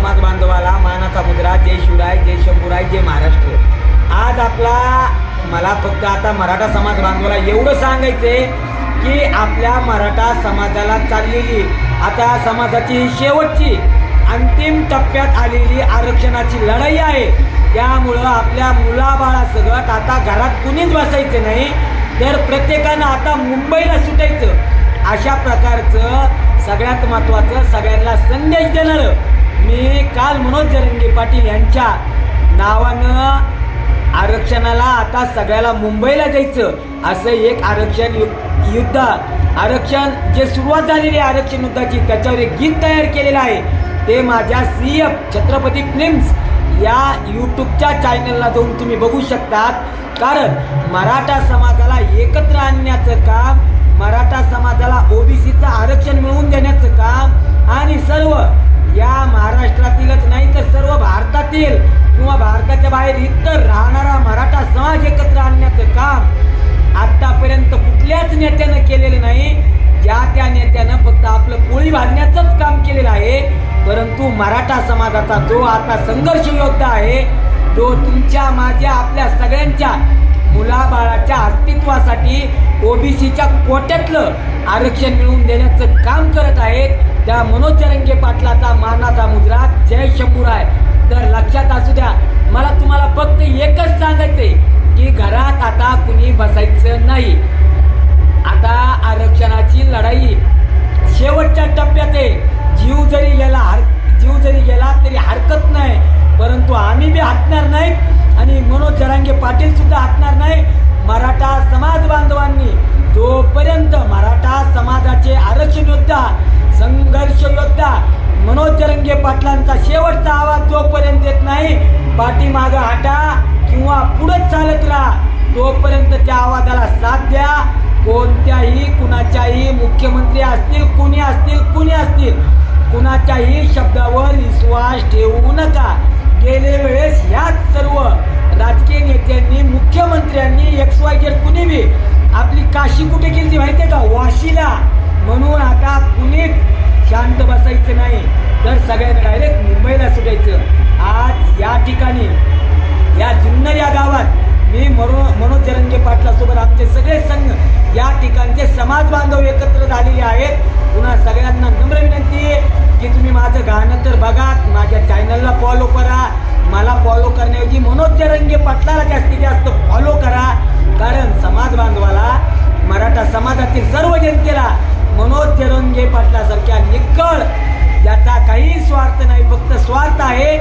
समाज बांधवाला मानाचा मुद्रा जय शिवराय जय शंभूराय जय महाराष्ट्र. आज आपला मला फक्त आता मराठा समाज बांधवाला एवढं सांगायचंय की आपल्या मराठा समाजाला चाललेली आता समाजाची ही शेवटची अंतिम टप्प्यात आलेली आरक्षणाची लढाई आहे. त्यामुळं आपल्या मुलाबाळा सगळं आता घरात कुणीच बसायचं नाही तर प्रत्येकानं आता मुंबईला सुटायचं. अशा प्रकारचं सगळ्यात महत्त्वाचं सगळ्यांना संदेश देणारं मी काल मनोज जरंगे पाटील यांच्या नावानं आरक्षणाला आता सगळ्याला मुंबईला जायचं. असं एक आरक्षण यु- युद्ध आरक्षण जे सुरुवात झालेली आहे आरक्षण युद्धाची त्याच्यावर एक गीत तयार केलेलं आहे. ते माझ्या सी एफ छत्रपती फिल्म्स या यूट्यूबच्या चॅनलला जाऊन तुम्ही बघू शकतात. कारण मराठा समाजाला एकत्र आणण्याचं काम मराठा समाजाला ओबीसीचं आरक्षण मिळवून देण्याचं काम आणि सर्व या महाराष्ट्रातीलच नाही तर सर्व भारतातील किंवा भारताच्या बाहेर इतर राहणारा मराठा समाज एकत्र आणण्याचं काम आतापर्यंत कुठल्याच नेत्यानं केलेलं नाही. ज्या त्या नेत्यानं फक्त आपलं पोळी भाजण्याचंच काम केलेलं आहे. परंतु मराठा समाजाचा जो आता संघर्ष योद्धा आहे तो तुमच्या माझ्या आपल्या सगळ्यांच्या मुलाबाळाच्या अस्तित्वासाठी ओबीसीच्या कोट्यातलं आरक्षण मिळवून देण्याचं काम करत आहेत त्या मनोज जरंगे पाटलाचा मानाचा मुद्रा जय शंभूराय. तर लक्षात असू द्या मला तुम्हाला फक्त एकच सांगायचंय की घरात आता कुणी बसायचं नाही. आता आरक्षणाची लढाई शेवटच्या टप्प्यात आहे. जीव जरी गेला हर जीव जरी गेला तरी हरकत नाही. परंतु आम्ही बी हटणार नाहीत आणि मनोज जरांगे पाटील सुद्धा हटणार नाही. मराठा समाज बांधवांनी तुमचा शेवटचा आवाज जोपर्यंत येत नाही पाठीमागं हटा किंवा पुढंच चालत राहा. तोपर्यंत त्या आवाजाला साथ द्या. कोणत्याही कुणाच्याही मुख्यमंत्री असतील कुणी असतील कुणी असतील कुणाच्याही शब्दावर विश्वास ठेवू नका. गेले वेळेस ह्याच सर्व राजकीय नेत्यांनी मुख्यमंत्र्यांनी एक्स वाय जेड कुणी बी आपली काशी कुठे गेली आहे का? वाशीला. म्हणून आता कुणीच शांत बसायचं नाही. तर सगळ्यांना डायरेक्ट मुंबईला सुटायचं. आज या ठिकाणी या जुन्नर या गावात मी मनो मनोज जरंगे पाटलासोबत आमचे सगळे संघ या ठिकाणचे समाज बांधव एकत्र झालेले आहेत. पुन्हा सगळ्यांना नम्र विनंती आहे की तुम्ही माझं गाणं तर बघा माझ्या चॅनलला फॉलो करा. मला फॉलो करण्याऐवजी मनोज जरंगे पाटलाला जास्तीत जास्त फॉलो करा. कारण समाज बांधवाला मराठा समाजातील सर्व जनतेला मनोज जरंगे पाटलासारख्या निकळ याचा काही स्वार्थ नाही फक्त स्वार्थ आहे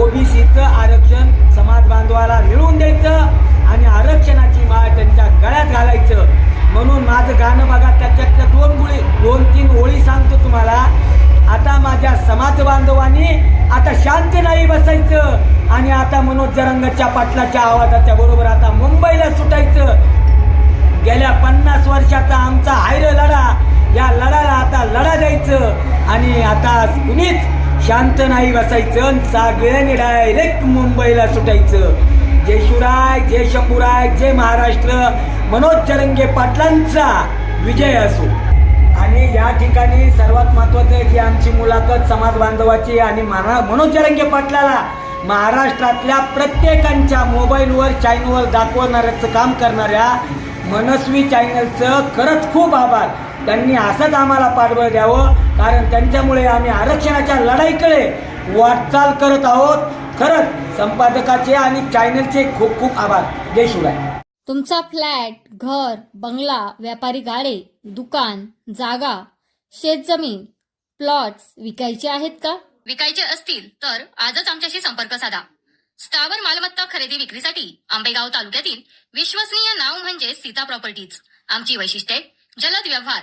ओबीसीचं आरक्षण. समाज बांधवाला मिळवून द्यायचं आणि आरक्षणाची माळ त्यांच्या गळ्यात घालायचं. म्हणून माझं गाणं बघा त्याच्यातल्या दोन गुळी दोन तीन ओळी सांगतो तुम्हाला. आता माझ्या समाज बांधवांनी आता शांत नाही बसायचं. आणि आता मनोज जरंगच्या पाटलाच्या आवाजाच्या बरोबर आता मुंबईला कुणीच शांत नाही बसायचं सगळ्यांनी डायरेक्ट मुंबईला सुटायचं. जय शिवराय जय शंभूराय जय महाराष्ट्र. मनोज चरंगे पाटलांचा विजय असो. आणि या ठिकाणी सर्वात महत्वाचं आहे की आमची मुलाखत समाज बांधवाची आणि महा मनोज चरंगे पाटलाला महाराष्ट्रातल्या प्रत्येकांच्या मोबाईलवर चॅनलवर दाखवणाऱ्याचं काम करणाऱ्या मनस्वी चॅनलचं खरंच खूप आभार. त्यांनी असंच आम्हाला पाठबळ द्यावं कारण त्यांच्यामुळे आम्ही आरक्षणाच्या लढाईकडे वाटचाल करत आहोत. खरंच संपादकाचे आणि चॅनलचे खूप खूप आभार. जय शिवराय. तुमचा फ्लॅट घर बंगला व्यापारी गाडे दुकान जागा शेतजमीन प्लॉट्स विकायचे आहेत का? विकायचे असतील तर आजच आमच्याशी संपर्क साधा. स्थावर मालमत्ता खरेदी विक्रीसाठी आंबेगाव तालुक्यातील विश्वसनीय नाव म्हणजे सीता प्रॉपर्टीज. आमची वैशिष्ट्ये जलद व्यवहार